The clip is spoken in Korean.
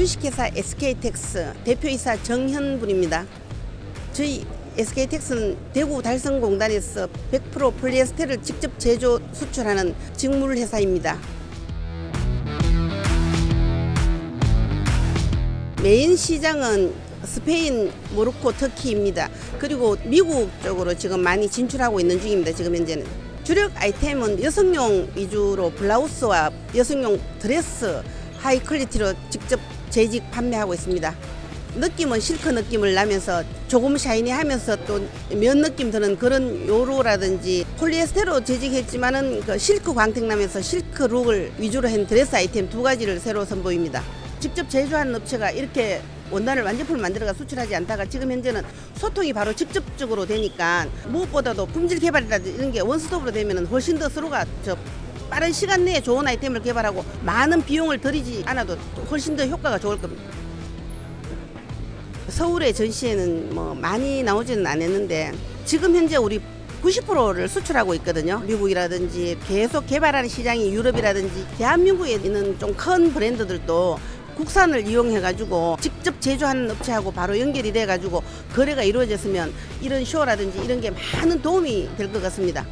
주식회사 SK텍스 대표이사 정현분입니다. 저희 SK텍스는 대구 달성공단에서 100% 폴리에스테를 직접 제조 수출하는 직물 회사입니다. 메인 시장은 스페인, 모로코, 터키입니다. 그리고 미국 쪽으로 지금 많이 진출하고 있는 중입니다. 지금 현재는. 주력 아이템은 여성용 위주로 블라우스와 여성용 드레스 하이 퀄리티로 직접 재직 판매하고 있습니다. 느낌은 실크 느낌을 나면서 조금 샤이니하면서 또 면 느낌 드는 그런 요로라든지 폴리에스테로 재직했지만은 그 실크 광택 나면서 실크 룩을 위주로 한 드레스 아이템 두 가지를 새로 선보입니다. 직접 제조하는 업체가 이렇게 원단을 완제품을 만들어가 수출하지 않다가 지금 현재는 소통이 바로 직접적으로 되니까 무엇보다도 품질 개발이라든지 이런 게 원스톱으로 되면은 훨씬 더 서로가 저 빠른 시간 내에 좋은 아이템을 개발하고 많은 비용을 들이지 않아도 훨씬 더 효과가 좋을 겁니다. 서울의 전시회는 뭐 많이 나오지는 않았는데 지금 현재 우리 90%를 수출하고 있거든요. 미국이라든지 계속 개발하는 시장이 유럽이라든지 대한민국에 있는 좀 큰 브랜드들도 국산을 이용해 가지고 직접 제조하는 업체하고 바로 연결이 돼 가지고 거래가 이루어졌으면 이런 쇼라든지 이런 게 많은 도움이 될 것 같습니다.